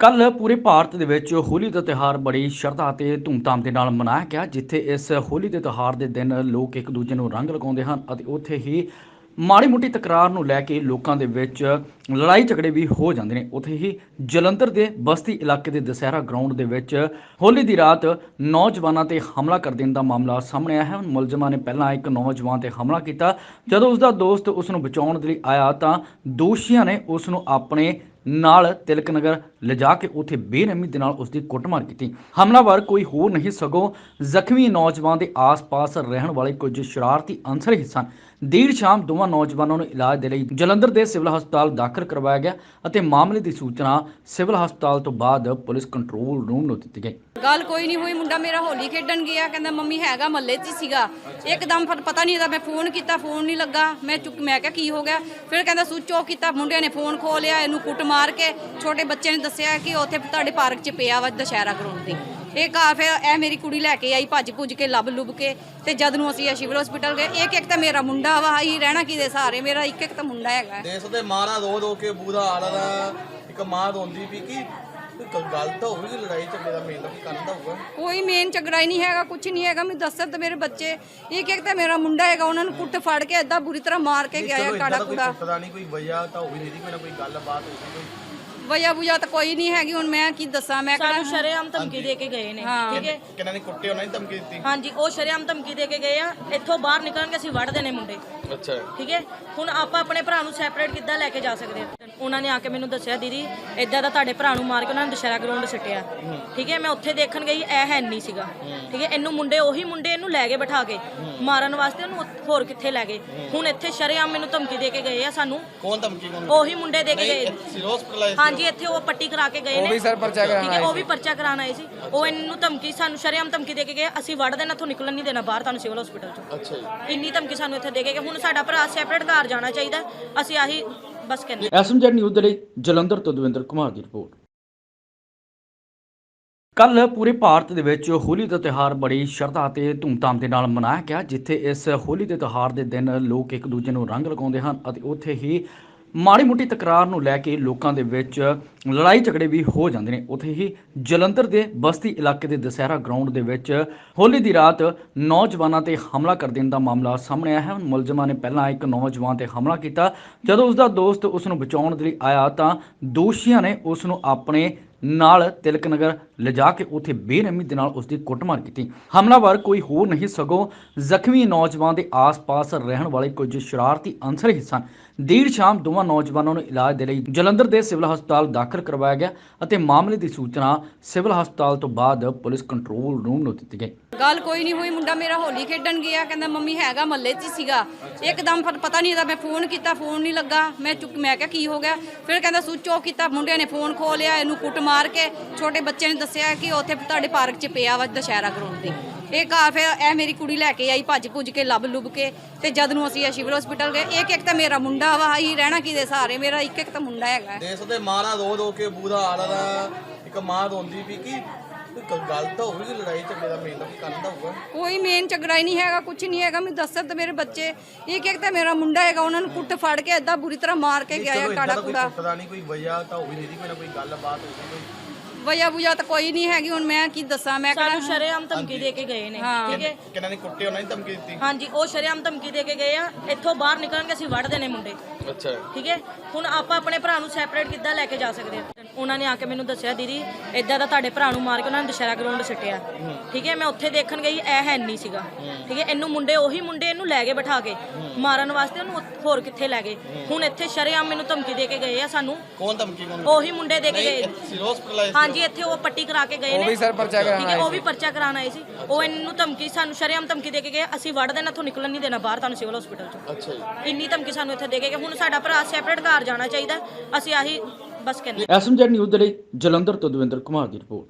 ਕੱਲ ਪੂਰੇ ਭਾਰਤ ਦੇ ਵਿੱਚ ਹੋਲੀ ਦਾ ਤਿਉਹਾਰ ਬੜੀ ਸ਼ਰਧਾ ਅਤੇ ਧੂਮਧਾਮ ਦੇ ਨਾਲ ਮਨਾਇਆ ਗਿਆ, ਜਿੱਥੇ ਇਸ ਹੋਲੀ ਦੇ ਤਿਉਹਾਰ ਦੇ ਦਿਨ ਲੋਕ ਇੱਕ ਦੂਜੇ ਨੂੰ ਰੰਗ ਲਗਾਉਂਦੇ ਹਨ ਅਤੇ ਉੱਥੇ ਹੀ ਮਾੜੀ ਮੋਟੀ ਤਕਰਾਰ ਨੂੰ ਲੈ ਕੇ ਲੋਕਾਂ ਦੇ ਵਿੱਚ ਲੜਾਈ ਝਗੜੇ ਵੀ ਹੋ ਜਾਂਦੇ ਨੇ। ਉੱਥੇ ਹੀ ਜਲੰਧਰ ਦੇ ਬਸਤੀ ਇਲਾਕੇ ਦੇ ਦਸਹਿਰਾ ਗਰਾਊਂਡ ਦੇ ਵਿੱਚ ਹੋਲੀ ਦੀ ਰਾਤ ਨੌਜਵਾਨਾਂ ਤੇ ਹਮਲਾ ਕਰ ਦੇਣ ਦਾ ਮਾਮਲਾ ਸਾਹਮਣੇ ਆਇਆ ਹੈ। ਮੁਲਜ਼ਮਾਂ ਨੇ ਪਹਿਲਾਂ ਇੱਕ ਨੌਜਵਾਨ ਤੇ ਹਮਲਾ ਕੀਤਾ। ਜਦੋਂ ਉਸ ਦਾ ਦੋਸਤ ਉਸ ਨੂੰ ਬਚਾਉਣ ਦੇ ਲਈ ਆਇਆ ਤਾਂ ਦੋਸ਼ੀਆਂ ਨੇ ਉਸ ਨੂੰ ਆਪਣੇ ਨਾਲ ਤਿਲਕ ਨਗਰ ਲਿਜਾ ਕੇ ਉੱਥੇ ਬੇਰਹਿਮੀ ਦੇ ਨਾਲ ਉਸ ਦੀ ਕੁੱਟਮਾਰ ਕੀਤੀ। ਹਮਲਾਵਰ ਕੋਈ ਹੋਰ ਨਹੀਂ, ਸਗੋਂ ਜ਼ਖਮੀ ਨੌਜਵਾਨ ਦੇ ਆਸ-ਪਾਸ ਰਹਿਣ ਵਾਲੇ ਕੁਝ ਸ਼ਰਾਰਤੀ ਅਨਸਰ ਹੀ ਸਨ। ਦੇਰ ਸ਼ਾਮ ਦੋਵਾਂ ਨੌਜਵਾਨਾਂ ਨੂੰ ਇਲਾਜ ਦੇ ਲਈ ਜਲੰਧਰ ਦੇ ਸਿਵਲ ਹਸਪਤਾਲ ਦਾਖਲ ਕਰਵਾਇਆ ਗਿਆ ਅਤੇ ਮਾਮਲੇ ਦੀ ਸੂਚਨਾ ਸਿਵਲ ਹਸਪਤਾਲ ਤੋਂ ਬਾਅਦ ਪੁਲਿਸ ਕੰਟਰੋਲ ਰੂਮ ਨੂੰ ਦਿੱਤੀ ਗਈ। ਗੱਲ ਕੋਈ ਨਹੀਂ ਹੋਈ, ਮੁੰਡਾ ਮੇਰਾ ਹੋਲੀ ਖੇਡਣ ਗਿਆ, ਕਹਿੰਦਾ ਮੰਮੀ ਹੈਗਾ ਮਹੱਲੇ 'ਚ ਸੀਗਾ। ਇੱਕਦਮ ਫਿਰ ਪਤਾ ਨਹੀਂ ਇਹਦਾ ਮੈਂ ਫੋਨ ਕੀਤਾ, ਫੋਨ ਨਹੀਂ ਲੱਗਾ। ਮੈਂ ਚੁੱਕ, ਮੈਂ ਕਿਹਾ ਕੀ ਹੋ ਗਿਆ? ਫਿਰ ਕਹਿੰਦਾ ਸੁੱਚ ਆਫ ਕੀਤਾ, ਮੁੰਡਿਆਂ ਨੇ ਫੋਨ ਖੋ ਲਿਆ, ਇਹਨੂੰ ਕੁੱਟ ਮਾਰ ਕੇ, ਛੋਟੇ ਬੱਚੇ ਨੇ ਦੱਸਿਆ ਕਿ ਉੱਥੇ ਤੁਹਾਡੇ ਪਾਰਕ 'ਚ ਪਿਆ ਵਾ ਦੁਸ਼ਹਿਰਾ ਗਰਾਊਂਡ ਤੇ। ਇਹ ਘਰ ਫਿਰ ਇਹ ਮੇਰੀ ਕੁੜੀ ਲੈ ਕੇ ਆਈ ਭੱਜ ਭੁੱਜ ਕੇ ਲੱਭ ਲੁੱਭ ਕੇ ਤੇ ਜਦ ਨੂੰ ਅਸੀਂ ਸਿਵਲ ਹਸਪੀਟਲ ਗਏ ਇੱਕ ਇੱਕ ਤਾਂ ਮੇਰਾ ਮੁੰਡਾ ਵਾ ਹੀ ਰਹਿਣਾ ਕਿਦੇ ਸਹਾਰੇ ਮੇਰਾ ਇੱਕ ਇੱਕ ਤਾਂ ਮੁੰਡਾ ਹੈਗਾ ਦੇਖ ਸਕਦੇ ਮਾਂ ਨਾਲ ਰੋ ਰੋ ਕੇ ਬੂਰਾ ਹਾਲ ਦਾ ਇੱਕ ਮਾਂ ਰੋਂਦੀ ਵੀ ਕਿ ਕੋਈ ਗੱਲ ਤਾਂ ਹੋਊਗੀ ਲੜਾਈ ਝਗੜੇ ਦਾ ਮੇਨ ਤਾਂ ਕਰਨ ਦਾ ਹੋਊਗਾ। ਕੋਈ ਮੇਨ ਝਗੜਾ ਹੀ ਨਹੀਂ ਹੈਗਾ ਕੁਝ ਨਹੀਂ ਹੈਗਾ ਮੈਨੂੰ ਦੱਸਣ ਤੇ ਮੇਰੇ ਬੱਚੇ ਇੱਕ ਇੱਕ ਤਾਂ ਮੇਰਾ ਮੁੰਡਾ ਹੈਗਾ ਉਹਨਾਂ ਨੂੰ ਕੁੱਟ ਫੜ ਕੇ ਏਦਾਂ ਬੁਰੀ ਤਰ੍ਹਾਂ ਮਾਰ ਕੇ ਗਿਆ ਹੈ ਕਾੜਾ ਦਾ। ਕੁੜਾ ਟੁੱਟਦਾ ਨਹੀਂ ਕੋਈ ਵਜ੍ਹਾ ਤਾਂ ਹੋਈ ਨਹੀਂ ਦੀ ਕੋਈ ਨਾ ਕੋਈ ਗੱਲਬਾਤ ਹੋਊਗੀ ਕੋਈ ਵਜਾ ਬੁਜਾ ਤਾਂ ਕੋਈ ਨਹੀਂ ਹੈਗੀ ਹੁਣ ਮੈਂ ਕੀ ਦੱਸਾਂ ਮੈਂ ਸਾਨੂੰ ਕਿਹੜਾ ਸ਼ਰੇਆਮ ਧਮਕੀ ਦੇ ਕੇ ਗਏ ਨੇ ਹਾਂ। ਠੀਕ ਹੈ? ਕਿਹਨਾਂ ਨੇ ਕੁੱਟੇ ਉਹਨਾਂ ਨੇ ਧਮਕੀ ਦਿੱਤੀ? ਹਾਂਜੀ ਉਹ ਸ਼ਰੇਆਮ ਧਮਕੀ ਦੇ ਕੇ ਗਏ ਆ ਇੱਥੋਂ ਬਾਹਰ ਨਿਕਲਣਗੇ ਅਸੀਂ ਵੱਢ ਦੇਣੇ ਮੁੰਡੇ। ਅੱਛਾ। ਠੀਕ ਹੈ? ਹੁਣ ਆਪਾਂ ਆਪਣੇ ਭਰਾ ਨੂੰ ਸੈਪਰੇਟ ਕਿੱਦਾਂ ਲੈ ਕੇ ਜਾ ਸਕਦੇ ਹਾਂ? ਉਹਨਾਂ ਨੇ ਆ ਕੇ ਮੈਨੂੰ ਦੱਸਿਆ ਦੀਦੀ ਇਦਾਂ ਦਾ ਤੁਹਾਡੇ ਭਰਾ ਨੂੰ ਮਾਰ ਕੇ ਉਹਨਾਂ ਨੇ ਦੁਸ਼ਹਿਰਾ ਗਰਾਊਂਡ ਸਿੱਟਿਆ। ਠੀਕ ਹੈ? ਮੈਂ ਉੱਥੇ ਦੇਖਣ ਗਈ ਇਹ ਹੈ ਨਹੀਂ ਸੀਗਾ। ਠੀਕ ਹੈ? ਇਹਨੂੰ ਮੁੰਡੇ ਉਹੀ ਮੁੰਡੇ ਇਹਨੂੰ ਲੈ ਕੇ ਬਿਠਾ ਕੇ। ਮਾਰਨ ਵਾਸਤੇ ਉਹਨੂੰ ਹੋਰ ਕਿੱਥੇ ਲੈ ਗਏ? ਹੁਣ ਇੱਥੇ ਸ਼ਰੇਆਮ ਮੈਨੂੰ ਧਮਕੀ ਦੇ ਕੇ ਗਏ ਆ ਸਾਨੂੰ। ਕੌਣ ਧਮਕੀ ਕੌਣ ਉਹੀ ਮੁੰਡੇ ਦੇ ਕੇ ਗਏ। ਹਾਂਜੀ ਇੱਥੇ ਉਹ ਪੱਟੀ ਕਰਾ ਕੇ ਗਏ ਨੇ। ਉਹ ਵੀ ਸਰ ਪਰਚਾ ਕਰਾਣਾ ਠੀਕ ਹੈ? ਉਹ ਵੀ ਪਰਚਾ ਕਰਾਉਣ ਆਏ ਸੀ। ਉਹ ਇਹਨੂੰ ਧਮਕੀ ਸਾਨੂੰ ਸ਼ਰੇਆਮ ਧਮਕੀ ਦੇ ਕੇ ਗਏ। ਅਸੀਂ ਵੜ ਦੇਣਾ ਇੱਥੋਂ ਨਿਕਲਣ ਨਹੀਂ ਦੇਣਾ ਬਾਹਰ ਤੁਹਾਨੂੰ ਸਿਵਲ ਹਸਪੀਟਲ ਚੋਂ। ਅੱਛਾ ਜੀ। ਇੰਨੀ ਧਮਕੀ ਸਾਨੂੰ ਇੱਥੇ ਦੇ ਕੇ ਗਏ। ਹੁਣ ਸਾਡਾ ਭਰਾ ਸੈਪਰੇਟ ਘਰ ਜਾਣਾ ਚਾਹੀਦਾ। ਅਸੀਂ ਆਹੀ ਬਸ ਕਹਿੰਦੇ ਐਸਐਮਜੈਡ ਨਿਊਜ਼ ਦੇ ਲਈ ਜਲੰਧਰ ਤੋਂ ਦਵਿੰਦਰ ਕੁਮਾਰ ਦੀ ਰਿਪੋਰਟ। ਕੱਲ ਪੂਰੇ ਭਾਰਤ ਦੇ ਵਿੱਚ ਹੋਲੀ ਦਾ ਤਿਉਹਾਰ ਬੜੀ ਸ਼ਰਧਾ ਅਤੇ ਧੂਮਧਾਮ ਦੇ ਨਾਲ ਮਨਾਇਆ ਗਿਆ, ਜਿੱਥੇ ਇਸ ਹੋਲੀ ਦੇ ਤਿਉਹਾਰ ਦੇ ਦਿਨ ਲੋਕ ਇੱਕ ਦੂਜੇ ਨੂੰ ਰੰਗ ਲਗਾਉਂਦੇ ਹਨ ਅਤੇ ਉੱਥੇ ਹੀ ਮਾੜੀ ਮੋਟੀ ਤਕਰਾਰ ਨੂੰ ਲੈ ਕੇ ਲੋਕਾਂ ਦੇ ਵਿੱਚ ਲੜਾਈ ਝਗੜੇ ਵੀ ਹੋ ਜਾਂਦੇ ਨੇ। ਉੱਥੇ ਹੀ ਜਲੰਧਰ ਦੇ ਬਸਤੀ ਇਲਾਕੇ ਦੇ ਦਸਹਿਰਾ ਗਰਾਊਂਡ ਦੇ ਵਿੱਚ ਹੋਲੀ ਦੀ ਰਾਤ ਨੌਜਵਾਨਾਂ ਤੇ ਹਮਲਾ ਕਰ ਦੇਣ ਦਾ ਮਾਮਲਾ ਸਾਹਮਣੇ ਆਇਆ ਹੈ। ਮੁਲਜ਼ਮਾਂ ਨੇ ਪਹਿਲਾਂ ਇੱਕ ਨੌਜਵਾਨ ਤੇ ਹਮਲਾ ਕੀਤਾ। ਜਦੋਂ ਉਸ ਦਾ ਦੋਸਤ ਉਸ ਨੂੰ ਬਚਾਉਣ ਦੇ ਲਈ ਆਇਆ ਤਾਂ ਦੋਸ਼ੀਆਂ ਨੇ ਉਸ ਨੂੰ ਆਪਣੇ ਨਾਲ ਤਿਲਕ ਨਗਰ ਲਿਜਾ ਕੇ ਉੱਥੇ ਬੇਰਹਿਮੀ ਦੇ ਨਾਲ ਉਸ ਦੀ ਕੁੱਟਮਾਰ ਕੀਤੀ। ਹਮਲਾਵਰ ਕੋਈ ਹੋਰ ਨਹੀਂ, ਸਗੋਂ ਜ਼ਖਮੀ ਨੌਜਵਾਨ ਦੇ ਆਸ-ਪਾਸ ਰਹਿਣ ਵਾਲੇ ਕੁਝ ਸ਼ਰਾਰਤੀ ਅਨਸਰ ਹੀ ਸਨ। ਦੇਰ ਸ਼ਾਮ ਦੋਵਾਂ ਨੌਜਵਾਨਾਂ ਨੂੰ ਇਲਾਜ ਦੇ ਲਈ ਜਲੰਧਰ ਦੇ ਸਿਵਲ ਹਸਪਤਾਲ ਦਾਖਲ ਕਰਵਾਇਆ ਗਿਆ ਅਤੇ ਮਾਮਲੇ ਦੀ ਸੂਚਨਾ ਸਿਵਲ ਹਸਪਤਾਲ ਤੋਂ ਬਾਅਦ ਪੁਲਿਸ ਕੰਟਰੋਲ ਰੂਮ ਨੂੰ ਦਿੱਤੀ ਗਈ। ਗੱਲ ਕੋਈ ਨਹੀਂ ਹੋਈ, ਮੁੰਡਾ ਮੇਰਾ ਹੋਲੀ ਖੇਡਣ ਗਿਆ, ਕਹਿੰਦਾ ਮੰਮੀ ਹੈਗਾ ਮਹੱਲੇ 'ਚ ਹੀ ਸੀਗਾ। ਇੱਕਦਮ ਫਿਰ ਪਤਾ ਨਹੀਂ ਇਹਦਾ ਮੈਂ ਫੋਨ ਕੀਤਾ, ਫੋਨ ਨਹੀਂ ਲੱਗਾ। ਮੈਂ ਚੁੱਕ, ਮੈਂ ਕਿਹਾ ਕੀ ਹੋ ਗਿਆ? ਫਿਰ ਕਹਿੰਦਾ ਸੁੱਚ ਆਫ ਕੀਤਾ, ਮੁੰਡਿਆਂ ਨੇ ਫੋਨ ਖੋ ਲਿਆ, ਇਹਨੂੰ ਕੁੱਟ ਮਾਰ ਕੇ, ਛੋਟੇ ਬੱਚੇ ਨੇ ਦੱਸਿਆ ਕਿ ਉੱਥੇ ਤੁਹਾਡੇ ਪਾਰਕ 'ਚ ਪਿਆ ਵਾ ਦੁਸ਼ਹਿਰਾ ਗਰਾਊਂਡ ਦੇ ਇਹ ਘਰ ਫਿਰ ਇਹ ਮੇਰੀ ਕੁੜੀ ਲੈ ਕੇ ਆਈ ਭੱਜ ਭੁੱਜ ਕੇ ਲੱਭ ਲੁੱਭ ਕੇ। ਤੇ ਜਦ ਨੂੰ ਅਸੀਂ ਸਿਵਲ ਹਸਪੀਟਲ ਗਏ ਇੱਕ ਇੱਕ ਤਾਂ ਮੇਰਾ ਮੁੰਡਾ ਵਾ ਹੀ ਰਹਿਣਾ ਕਿਦੇ ਸਹਾਰੇ ਮੇਰਾ ਇੱਕ ਇੱਕ ਤਾਂ ਮੁੰਡਾ ਹੈਗਾ। ਦੇਖ ਸਕਦੇ ਮਾਂ ਨਾਲ ਰੋ ਰੋ ਕੇ ਬੂਰਾ ਹਾਲ ਦਾ ਇੱਕ ਮਾਂ ਰੋਂਦੀ ਵੀ ਕਿ ਕੋਈ ਗੱਲ ਤਾਂ ਹੋਊਗੀ ਲੜਾਈ ਝਗੜੇ ਦਾ ਮੇਨ ਕਰਨ ਦਾ ਹੋਊਗਾ। ਕੋਈ ਮੇਨ ਝਗੜਾ ਹੀ ਨਹੀਂ ਹੈਗਾ ਕੁਝ ਨਹੀਂ ਹੈਗਾ ਮੈਨੂੰ ਦੱਸਣ ਤੇ ਮੇਰੇ ਬੱਚੇ ਇੱਕ ਇੱਕ ਤਾਂ ਮੇਰਾ ਮੁੰਡਾ ਹੈਗਾ ਉਹਨਾਂ ਨੂੰ ਕੁੱਟ ਫੜ ਕੇ ਏਦਾਂ ਬੁਰੀ ਤਰ੍ਹਾਂ ਮਾਰ ਕੇ ਗਿਆ ਹੈ ਕਾੜਾ ਦਾ ਕੁੜਾ ਨਹੀਂ ਕੋਈ ਵਜ੍ਹਾ ਤਾਂ ਹੋਈ ਨਹੀਂ ਦੀ ਕੋਈ ਨਾ ਕੋਈ ਗੱਲਬਾਤ ਹੋਊਗੀ ਕੋਈ। ਵਜਾ ਬੁਜਾ ਤਾਂ ਕੋਈ ਨਹੀਂ ਹੈਗੀ ਹੁਣ ਮੈਂ ਕੀ ਦੱਸਾਂ ਮੈਂ ਸਾਨੂੰ ਕਿਹੜਾ ਸ਼ਰੇਆਮ ਧਮਕੀ ਦੇ ਕੇ ਗਏ ਨੇ ਹਾਂ। ਠੀਕ ਹੈ? ਕਿਹਨਾਂ ਨੇ ਕੁੱਟੇ ਉਹਨਾਂ ਨੇ ਧਮਕੀ ਦਿੱਤੀ? ਹਾਂਜੀ ਉਹ ਸ਼ਰੇਆਮ ਧਮਕੀ ਦੇ ਕੇ ਗਏ ਆ ਇੱਥੋਂ ਬਾਹਰ ਨਿਕਲਣਗੇ ਅਸੀਂ ਵੱਢ ਦੇਣੇ ਮੁੰਡੇ। ਅੱਛਾ। ਠੀਕ ਹੈ? ਹੁਣ ਆਪਾਂ ਆਪਣੇ ਭਰਾ ਨੂੰ ਸੈਪਰੇਟ ਕਿੱਦਾਂ ਲੈ ਕੇ ਜਾ ਸਕਦੇ ਹਾਂ? ਉਹਨਾਂ ਨੇ ਆ ਕੇ ਮੈਨੂੰ ਦੱਸਿਆ ਦੀਦੀ ਇਦਾਂ ਦਾ ਤੁਹਾਡੇ ਭਰਾ ਨੂੰ ਮਾਰ ਕੇ ਉਹਨਾਂ ਨੇ ਦੁਸ਼ਹਿਰਾ ਗਰਾਊਂਡ ਸਿੱਟਿਆ। ਠੀਕ ਹੈ? ਮੈਂ ਉੱਥੇ ਦੇਖਣ ਗਈ ਇਹ ਹੈ ਨਹੀਂ ਸੀਗਾ। ਠੀਕ ਹੈ? ਇਹਨੂੰ ਮੁੰਡੇ ਉਹੀ ਮੁੰਡੇ ਇਹਨੂੰ ਲੈ ਕੇ ਬਿਠਾ ਕੇ। ਮਾਰਨ ਵਾਸਤੇ ਉਹਨੂੰ ਹੋਰ ਕਿੱਥੇ ਲੈ ਗਏ? ਹੁਣ ਇੱਥੇ ਸ਼ਰੇਆਮ ਮੈਨੂੰ ਧਮਕੀ ਦੇ ਕੇ ਗਏ ਆ ਸਾਨੂੰ। ਕੌਣ ਧਮਕੀ ਕੌਣ ਉਹੀ ਮੁੰਡੇ ਦੇ ਕੇ ਗਏ। ਹਾਂਜੀ ਇੱਥੇ ਉਹ ਪੱਟੀ ਕਰਾ ਕੇ ਗਏ ਨੇ ਉਹ ਵੀ ਸਰ ਪਰਚਾ ਕਰਾਣਾ ਉਹ ਵੀ ਪਰਚਾ ਕਰਾਉਣ ਆਏ ਸੀ। ਉਹ ਇਹਨੂੰ ਧਮਕੀ ਸਾਨੂੰ ਸ਼ਰੇਆਮ ਧਮਕੀ ਦੇ ਕੇ ਗਏ। ਅਸੀਂ ਵੜ ਦੇਣਾ ਇੱਥੋਂ ਨਿਕਲਣ ਨਹੀਂ ਦੇਣਾ ਬਾਹਰ ਤੁਹਾਨੂੰ ਸਿਵਲ ਹਸਪੀਟਲ ਚੋਂ। ਅੱਛਾ ਜੀ। ਇੰਨੀ ਧਮਕੀ ਸਾਨੂੰ ਇੱਥੇ ਦੇ ਕੇ ਗਏ। ਹੁਣ ਸਾਡਾ ਭਰਾ ਸੈਪਰੇਟ ਘਰ ਜਾਣਾ ਚਾਹੀਦਾ। ਅਸੀਂ ਆਹੀ ਬਸ ਕਹਿੰਦੇ। ਐਸਐਮਜੈਡ ਨਿਊਜ਼ ਦੇ ਲਈ ਜਲੰਧਰ ਤੋਂ ਦਵਿੰਦਰ ਕੁਮਾਰ ਦੀ ਰਿਪੋਰਟ।